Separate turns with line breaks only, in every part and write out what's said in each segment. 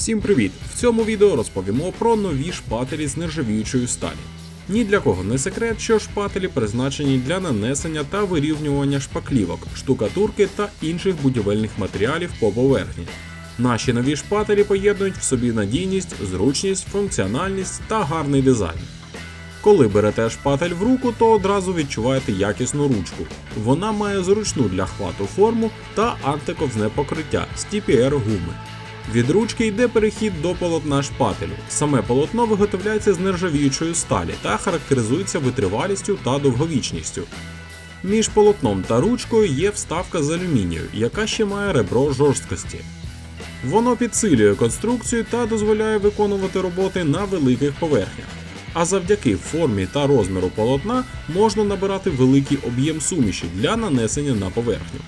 Всім привіт! В цьому відео розповімо про нові шпателі з нержавіючої сталі. Ні для кого не секрет, що шпателі призначені для нанесення та вирівнювання шпаклівок, штукатурки та інших будівельних матеріалів по поверхні. Наші нові шпателі поєднують в собі надійність, зручність, функціональність та гарний дизайн. Коли берете шпатель в руку, то одразу відчуваєте якісну ручку. Вона має зручну для хвату форму та антиковзне покриття з TPR гуми. Від ручки йде перехід до полотна шпателю. Саме полотно виготовляється з нержавіючої сталі та характеризується витривалістю та довговічністю. Між полотном та ручкою є вставка з алюмінію, яка ще має ребро жорсткості. Воно підсилює конструкцію та дозволяє виконувати роботи на великих поверхнях. А завдяки формі та розміру полотна можна набирати великий об'єм суміші для нанесення на поверхню.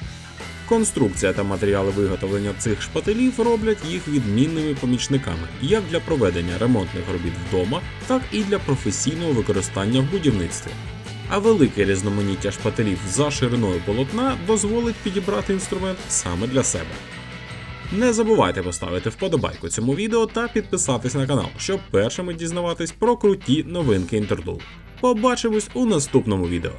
Конструкція та матеріали виготовлення цих шпателів роблять їх відмінними помічниками як для проведення ремонтних робіт вдома, так і для професійного використання в будівництві. А велике різноманіття шпателів за шириною полотна дозволить підібрати інструмент саме для себе. Не забувайте поставити вподобайку цьому відео та підписатись на канал, щоб першими дізнаватись про круті новинки інтердул. Побачимось у наступному відео.